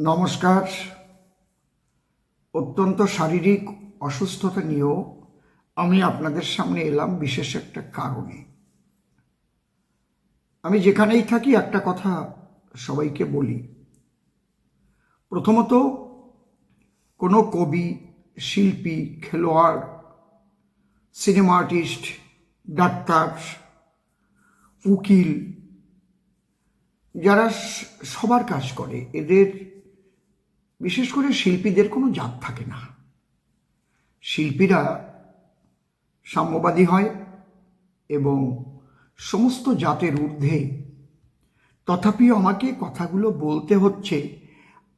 নমস্কার। অত্যন্ত শারীরিক অসুস্থতা নিয়েও আমি আপনাদের সামনে এলাম বিশেষ একটা কারণে। আমি যেখানেই থাকি একটা কথা সবাইকে বলি। প্রথমত, কোনো কবি, শিল্পী, খেলোয়াড়, সিনেমা আর্টিস্ট, ডাক্তার, উকিল, যারা সবার কাজ করে, এদের বিশেষ করে শিল্পীদের কোনো জাত থাকে না। শিল্পীরা সাম্যবাদী হয় এবং সমস্ত জাতের ঊর্ধ্বে। তথাপিও আমাকে কথাগুলো বলতে হচ্ছে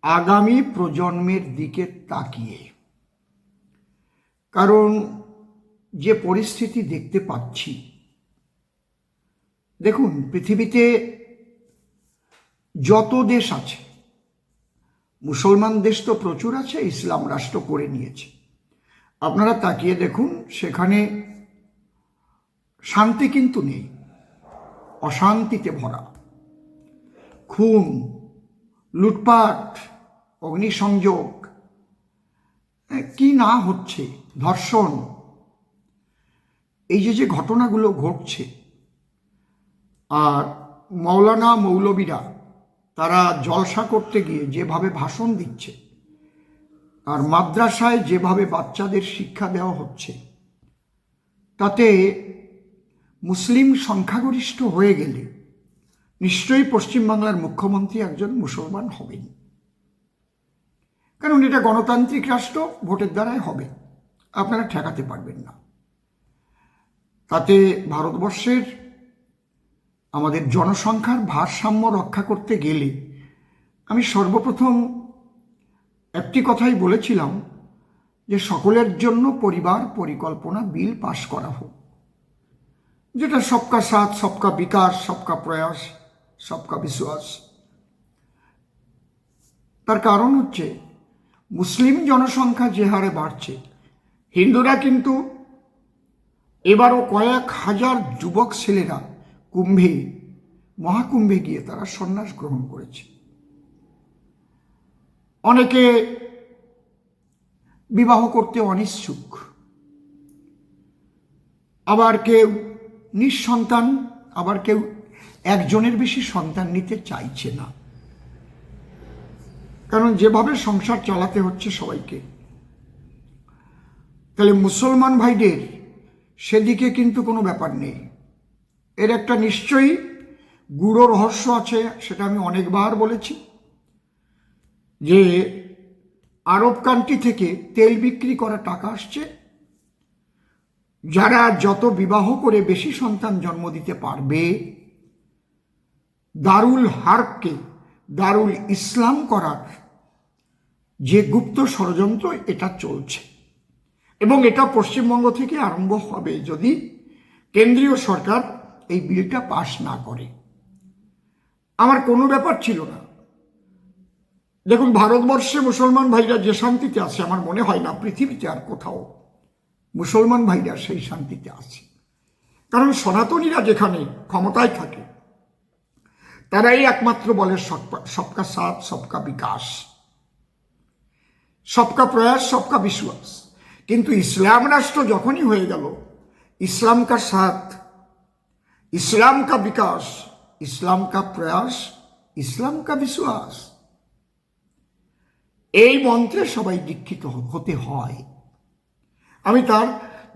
আগামী প্রজন্মের দিকে তাকিয়ে। কারণ যে পরিস্থিতি দেখতে পাচ্ছি, দেখুন, পৃথিবীতে যত দেশ আছে মুসলমান দেশ তো প্রচুর আছে ইসলাম রাষ্ট্র করে নিয়েছে। আপনারা তাকিয়ে দেখুন সেখানে শান্তি কিন্তু নেই অশান্তিতে ভরা। খুন লুটপাট অগ্নিসংযোগ হ্যাঁ, কি না হচ্ছে ধর্ষণ এই যে যে ঘটনাগুলো ঘটছে আর মৌলানা মৌলবীরা তারা জলসা করতে গিয়ে যেভাবে ভাষণ দিচ্ছে, আর মাদ্রাসায় যেভাবে বাচ্চাদের শিক্ষা দেওয়া হচ্ছে, তাতে মুসলিম সংখ্যাগরিষ্ঠ হয়ে গেলে নিশ্চয়ই পশ্চিমবাংলার মুখ্যমন্ত্রী একজন মুসলমান হবেন। কারণ এটা গণতান্ত্রিক রাষ্ট্র, ভোটের দ্বারাই হবে। আপনারা ঠেকাতে পারবেন না। তাতে ভারতবর্ষের আমাদের জনসংখ্যার ভারসাম্য রক্ষা করতে গেলে আমি সর্বপ্রথম একটি কথাই বলেছিলাম যে সকলের জন্য পরিবার পরিকল্পনা বিল পাশ করা হোক। যেটা সবকা সাথ, সবকা বিকাশ, সবকা প্রয়াস, সবকা বিশ্বাস। তার কারণ হচ্ছে মুসলিম জনসংখ্যা যে হারে বাড়ছে, হিন্দুরা কিন্তু এবারও কয়েক হাজার যুবক ছেলেরা কুম্ভে, মহাকুম্ভে গিয়ে তারা সন্ন্যাস গ্রহণ করেছে। অনেকে বিবাহ করতে অনিচ্ছুক। আবার কেউ নিঃসন্তান, আবার কেউ একজনের বেশি সন্তান নিতে চাইছে না। কারণ যেভাবে সংসার চালাতে হচ্ছে সবাইকে। তাহলে মুসলমান ভাইদের সেদিকে কিন্তু কোনো ব্যাপার নেই। এর একটা নিশ্চয়ই গুড়ো রহস্য আছে, সেটা আমি অনেকবার বলেছি, যে আরব কান্ট্রি থেকে তেল বিক্রি করা টাকা আসছে, যারা যত বিবাহ করে বেশি সন্তান জন্ম দিতে পারবে, দারুল হার্বকে দারুল ইসলাম করার যে গুপ্ত ষড়যন্ত্র, এটা চলছে। এবং এটা পশ্চিমবঙ্গ থেকে আরম্ভ হবে যদি কেন্দ্রীয় সরকার এই বিলটা পাশ না করে। আমার কোনো ব্যাপার ছিল না। দেখুন, ভারতবর্ষে মুসলমান ভাইরা যে শান্তিতে আছে, আমার মনে হয় না পৃথিবীতে আর কোথাও মুসলমান ভাইরা সেই শান্তিতে আছে। কারণ সনাতনীরা যেখানে ক্ষমতায় থাকে, তারাই একমাত্র বলে সবকা- সাথ সবকা বিকাশ। সবকা প্রয়াস সবকা বিশ্বাস। কিন্তু ইসলাম রাষ্ট্র যখনই হয়ে গেল, ইসলাম কা সাথ ইসলাম কা বিকাশ, ইসলাম কা প্রয়াস, ইসলাম কা বিশ্বাস। এই মন্ত্রে সবাই দীক্ষিত হতে হয়। আমি তার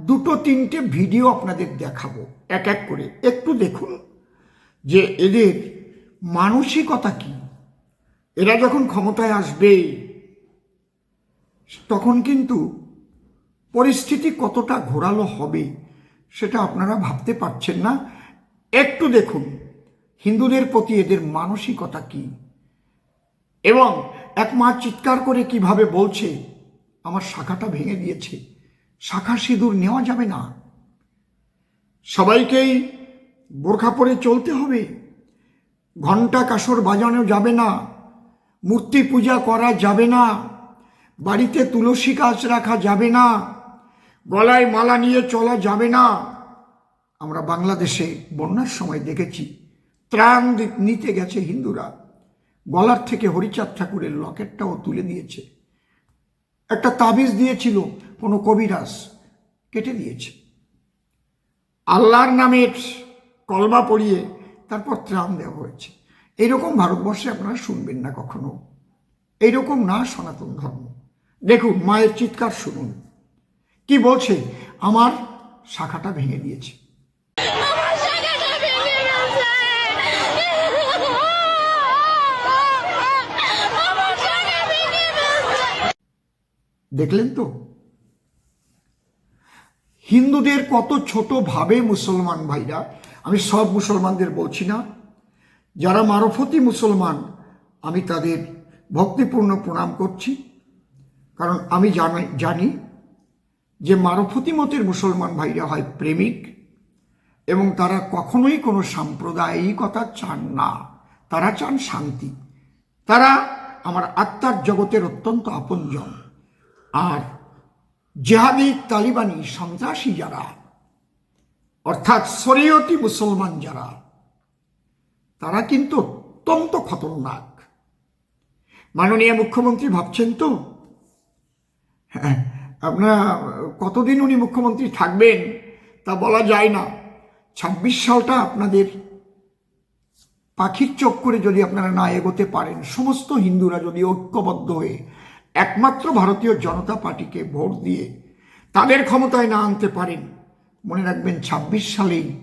দুটো তিনটে ভিডিও আপনাদের দেখাবো, এক এক করে। একটু দেখুন যে এদের মানসিকতা কি। এরা যখন ক্ষমতায় আসবে তখন কিন্তু পরিস্থিতি কতটা ঘোরালো হবে সেটা আপনারা ভাবতে পারছেন না। একটু দেখুন, হিন্দুদের প্রতি এদের মানসিকতা কি? এবং এক মা চিৎকার করে কীভাবে বলছে, আমার শাখাটা ভেঙে দিয়েছে, শাখা সিঁদুর নেওয়া যাবে না। সবাইকেই বোরখা পরে চলতে হবে ঘণ্টা কাসর বাজানো যাবে না, মূর্তি পূজা করা যাবে না, বাড়িতে তুলসী গাছ রাখা যাবে না, গলায় মালা নিয়ে চলা যাবে না। আমরা বাংলাদেশে বন্যার সময় দেখেছি, ত্রাণ নিতে গেছে হিন্দুরা। গলার থেকে হরিচাঁদ ঠাকুরের লকেটটাও তুলে দিয়েছে একটা তাবিজ দিয়েছিল কোনো কবিরাজ, কেটে দিয়েছে। আল্লাহর নামের কলমা পড়িয়ে তারপর ত্রাণ দেওয়া হয়েছে। এইরকম ভারতবর্ষে আপনারা শুনবেন না কখনো। এইরকম না সনাতন ধর্ম। দেখুন, মায়ের চিৎকার শুনুন। কি বলছে? আমার শাখাটা ভেঙে দিয়েছে আমার শাখাটা ভেঙে গেছে আমার শাখা ভেঙে গেছে দেখলেন তো? হিন্দুদের কত ছোট ভাবে মুসলমান ভাইরা, আমি সব মুসলমানদের বলছি না, যারা মারফতি মুসলমান, আমি তাদের ভক্তিপূর্ণ প্রণাম করছি। কারণ আমি জানি যে মারফতি মতের মুসলমান ভাইরা হয় প্রেমিক, এবং তারা কখনোই কোনো সাম্প্রদায়িকতা চান না। তারা চান শান্তি। তারা আমার আত্মার জগতের অত্যন্ত আপনজন। আর জেহাদি তালিবানি সন্ত্রাসী যারা, অর্থাৎ শরীয়তি মুসলমান যারা, তারা কিন্তু অত্যন্ত খতরনাক। মাননীয় মুখ্যমন্ত্রী ভাবছেন তো হ্যাঁ আপনারা কতদিন উনি মুখ্যমন্ত্রী থাকবেন তা বলা যায় না। ছাব্বিশ সালটা আপনাদের পাখির চোখ করে যদি আপনারা না এগোতে পারেন, সমস্ত হিন্দুরা যদি ঐক্যবদ্ধ হয়ে একমাত্র ভারতীয় জনতা পার্টিকে ভোট দিয়ে তাদের ক্ষমতায় না আনতে পারেন, মনে রাখবেন ছাব্বিশ সালেই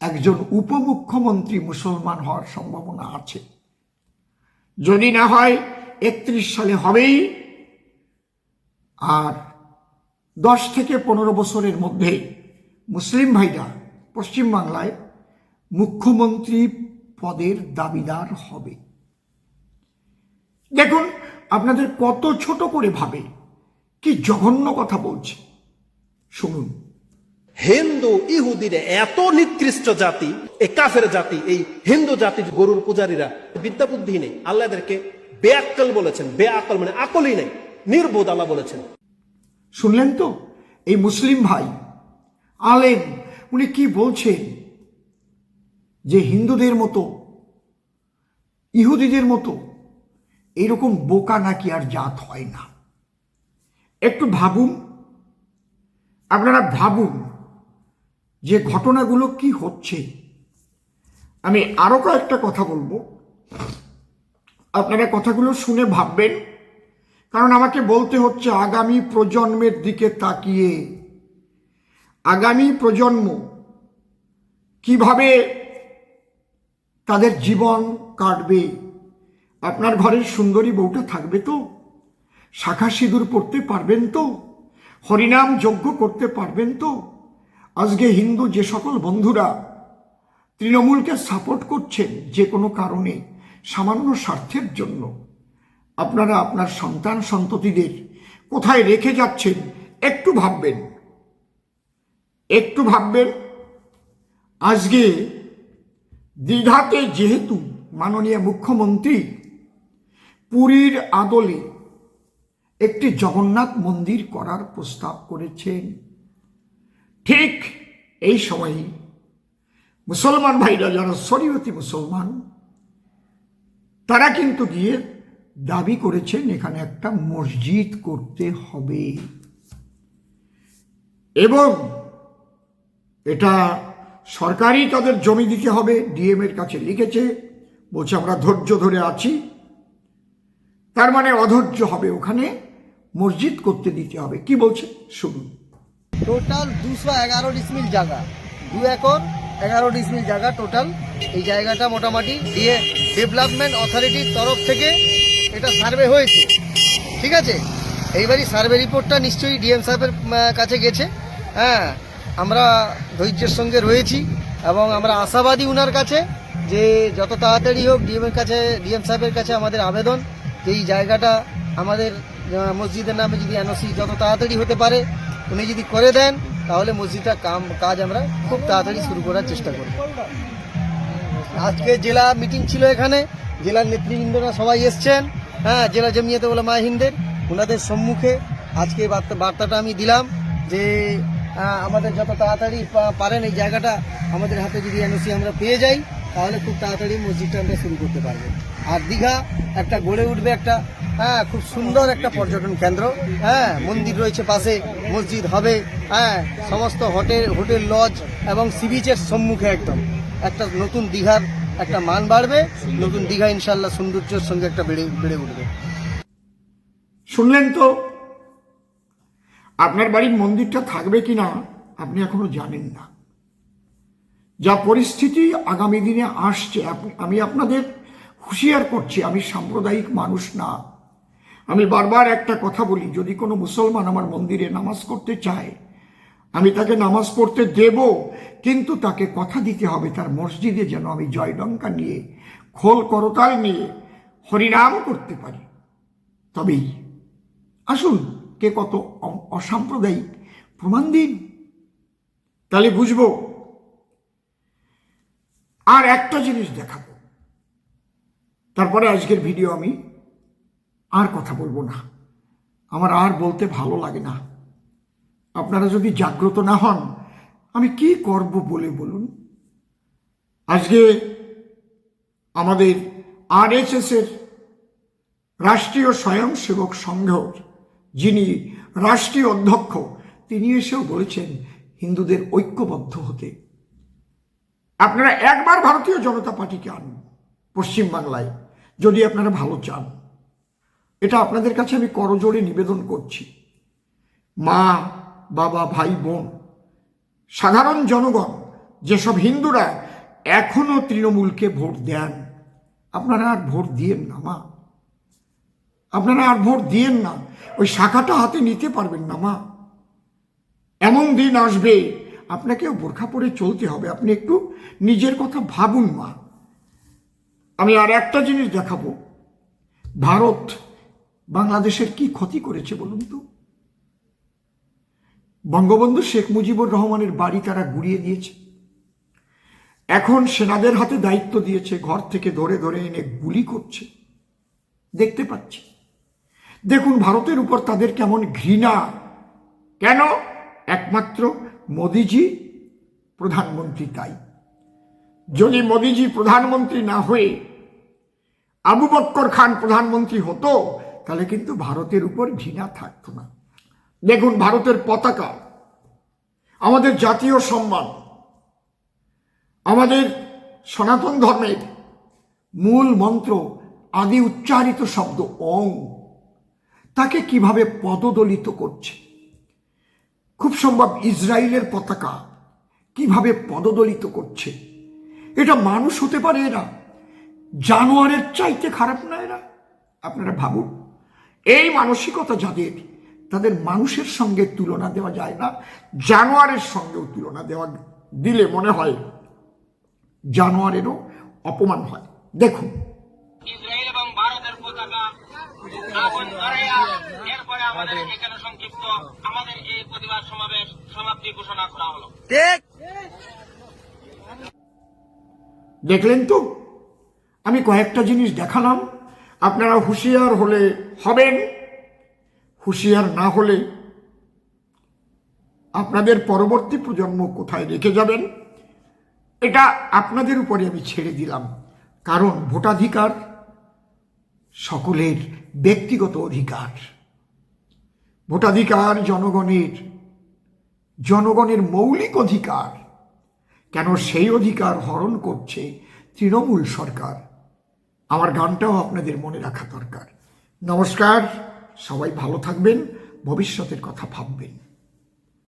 একজন উপমুখ্যমন্ত্রী মুসলমান হওয়ার সম্ভাবনা আছে। যদি না হয়, একত্রিশ সালে হবেই। আর দশ থেকে পনেরো বছরের মধ্যে মুসলিম ভাইরা পশ্চিমবাংলায় মুখ্যমন্ত্রী পদের দাবিদার হবে। দেখুন আপনাদের কত ছোট করে ভাবে। কি জঘন্য কথা বলছে। শুনুন। হিন্দু ইহুদিরা এত নিকৃষ্ট জাতি এই কাফের জাতি এই হিন্দু জাতির গরুর পূজারীরা বিদ্যা বুদ্ধি নেই। আল্লাহ এদেরকে বেআক্কল বলেছেন। বেআকল মানে আকলই নেই। নির্বোধ আল্লাহ বলেছেন। শুনলেন তো? এই মুসলিম ভাই আলেম উনি কি বলছেন? যে হিন্দুদের মতো ইহুদিদের মতো এরকম বোকা নাকি আর জাত হয় না। একটু ভাবুন। আপনারা ভাবুন যে ঘটনাগুলো কি হচ্ছে। আমি আরও কয়েকটা কথা বলব। আপনারা কথাগুলো শুনে ভাববেন। কারণ আমাকে বলতে হচ্ছে আগামী প্রজন্মের দিকে তাকিয়ে। আগামী প্রজন্ম কীভাবে তাদের জীবন কাটবে। আপনার ঘরের সুন্দরী বউটা থাকবে তো? শাখা সিঁদুর পড়তে পারবেন তো? হরিনাম যজ্ঞ করতে পারবেন তো? আজকে হিন্দু যে সকল বন্ধুরা তৃণমূলকে সাপোর্ট করছেন যে কোনো কারণে, সামান্য স্বার্থের জন্য, আপনারা আপনার সন্তান সন্ততিদের কোথায় রেখে যাচ্ছেন একটু ভাববেন। একটু ভাববেন, আজকে দীঘাতে যেহেতু মাননীয় মুখ্যমন্ত্রী পুরীর আদলে একটি জগন্নাথ মন্দির করার প্রস্তাব করেছেন। ঠিক এই সময়ই মুসলমান ভাইরা যারা শরীয়তি মুসলমান, তারা কিন্তু গিয়ে দাবি করেছেন, এখানে একটা মসজিদ করতে হবে। এবং এটা সরকারি তাদের জমি দিতে হবে, ডিএম এর কাছে লিখেছে, বলছে আমরা ধৈর্য ধরে আছি। তার মানে অধৈর্য হবে ওখানে, মসজিদ করতে দিতে হবে। কি বলছে? শুনুন। টোটাল দুশো এগারো ডিসমিল জায়গা। দু একর, এগারো ডিসমিল জায়গা টোটাল এই জায়গাটা মোটামুটি দিয়ে ডেভেলপমেন্ট অথরিটির তরফ থেকে এটা সার্ভে হয়েছে। ঠিক আছে? এইবারই সার্ভে রিপোর্টটা নিশ্চয়ই ডিএম সাহেবের কাছে গেছে। হ্যাঁ আমরা ধৈর্যের সঙ্গে রয়েছি এবং আমরা আশাবাদী উনার কাছে যে যত তাড়াতাড়ি হোক ডিএমের কাছে ডিএম সাহেবের কাছে আমাদের আবেদন এই জায়গাটা আমাদের মসজিদের নামে যদি এনওসি যত তাড়াতাড়ি হতে পারে, উনি যদি করে দেন, তাহলে মসজিদটা কাম, কাজ আমরা খুব তাড়াতাড়ি শুরু করার চেষ্টা করব। আজকে জেলা মিটিং ছিল এখানে, জেলার নেতৃবৃন্দরা সবাই এসছেন। হ্যাঁ জেলা জমিয়তে বলে মা হিন্দের ওনাদের সম্মুখে আজকে বার্তা, বার্তাটা আমি দিলাম যে আমাদের যত তাড়াতাড়ি পারেন এই জায়গাটা, আমাদের হাতে যদি এনওসি আমরা পেয়ে যাই তাহলে খুব তাড়াতাড়ি মসজিদটা আমরা শুরু করতে পারব। আর দীঘা একটা গড়ে উঠবে একটা হ্যাঁ খুব সুন্দর একটা পর্যটন কেন্দ্র। হ্যাঁ মন্দির রয়েছে পাশে, মসজিদ হবে হ্যাঁ সমস্ত হোটেল হোটেল, লজ এবং সি বিচের সম্মুখে একদম। একটা নতুন দীঘার একটা মান বাড়বে, নতুন দীঘা ইনশাল্লাহ সৌন্দর্যের সঙ্গে একটা বেড়ে বেড়ে উঠবে। শুনলেন তো? আপনার বাড়ির মন্দিরটা থাকবে কিনা আপনি এখনও জানেন না। যা পরিস্থিতি আগামী দিনে আসছে আমি আপনাদের হুঁশিয়ার করছি, আমি সাম্প্রদায়িক মানুষ না। আমি বারবার একটা কথা বলি, যদি কোনো মুসলমান আমার মন্দিরে নামাজ করতে চায়, আমি তাকে নামাজ পড়তে দেব, কিন্তু তাকে কথা দিতে হবে তার মসজিদে যেন আমি জয়ডঙ্কা নিয়ে, খোল করতাল নিয়ে হরিনাম করতে পারি। তবেই, আসুন, কে কত অসাম্প্রদায়িক প্রমাণ দিন। তাহলে বুঝব আর একটা জিনিস দেখাবো। তারপরে আজকের ভিডিও আমি আর কথা বলব না। আমার আর বলতে ভালো লাগে না। আপনারা যদি জাগ্রত না হন, আমি কি করব বলে বলুন? আজকে আমাদের আর এর রাষ্ট্রীয় স্বয়ংসেবক সংঘর যিনি রাষ্ট্রীয় অধ্যক্ষ, তিনি এসেও বলেছেন হিন্দুদের ঐক্যবদ্ধ হতে। আপনারা একবার ভারতীয় জনতা পার্টিকে আনুন পশ্চিমবাংলায় যদি আপনারা ভালো চান। এটা আপনাদের কাছে আমি করজোড়ে নিবেদন করছি। মা, বাবা, ভাই, বোন, সাধারণ জনগণ, যেসব হিন্দুরা এখনও তৃণমূলকে ভোট দেন, আপনারা আর ভোট দিয়েন না, মা। আপনারা আর ভোট দিয়েন না। ওই শাখাটা হাতে নিতে পারবেন না, মা। এমন দিন আসবে আপনাকেও বোরখা পরে চলতে হবে। আপনি একটু নিজের কথা ভাবুন, মা। আমি আর একটা জিনিস দেখাবো। ভারত বাংলাদেশের কি ক্ষতি করেছে বলুন তো? বঙ্গবন্ধু শেখ মুজিবুর রহমানের বাড়ি তারা গুড়িয়ে দিয়েছে। এখন সেনাদের হাতে দায়িত্ব দিয়েছে, ঘর থেকে ধরে ধরে এনে গুলি করছে। দেখতে পাচ্ছি। দেখুন, ভারতের উপর তাদের কেমন ঘৃণা। কেন? একমাত্র মোদিজি প্রধানমন্ত্রী তাই। যদি মোদিজি প্রধানমন্ত্রী না হয়ে আবু বক্কর খান প্রধানমন্ত্রী হতো, তাহলে কিন্তু ভারতের উপর ঘৃণা থাকতো না। দেখুন, ভারতের পতাকা, আমাদের জাতীয় সম্মান, আমাদের সনাতন ধর্মের মূল মন্ত্র, আদি উচ্চারিত শব্দ অং, তাকে কীভাবে পদদলিত করছে? খুব সম্ভব ইসরায়েলের পতাকা। কীভাবে পদদলিত করছে? এটা মানুষ হতে পারে এরা। জানোয়ারের চাইতে খারাপ না এরা। আপনারা ভাবুন, এই মানসিকতা যাদের, তাদের মানুষের সঙ্গে তুলনা দেওয়া যায় না, জানোয়ারের সঙ্গেও তুলনা দেওয়া দিলে মনে হয় জানোয়ারেরও অপমান হয়। দেখুন। ইসরায়েল এবং ভারতের পতাকা দেখলেন তো? আমি কয়েকটা জিনিস দেখালাম। আপনারা হুঁশিয়ার হলে হবেন, হুঁশিয়ার না হলে আপনাদের পরবর্তী প্রজন্ম কোথায় রেখে যাবেন, এটা আপনাদের উপরে আমি ছেড়ে দিলাম। কারণ ভোটাধিকার সকলের ব্যক্তিগত অধিকার। ভোটাধিকার জনগণের জনগণের মৌলিক অধিকার। কেন সেই অধিকার হরণ করছে তৃণমূল সরকার? আমার গানটাও আপনাদের মনে রাখা দরকার। নমস্কার, সবাই ভালো থাকবেন, ভবিষ্যতের কথা ভাববেন।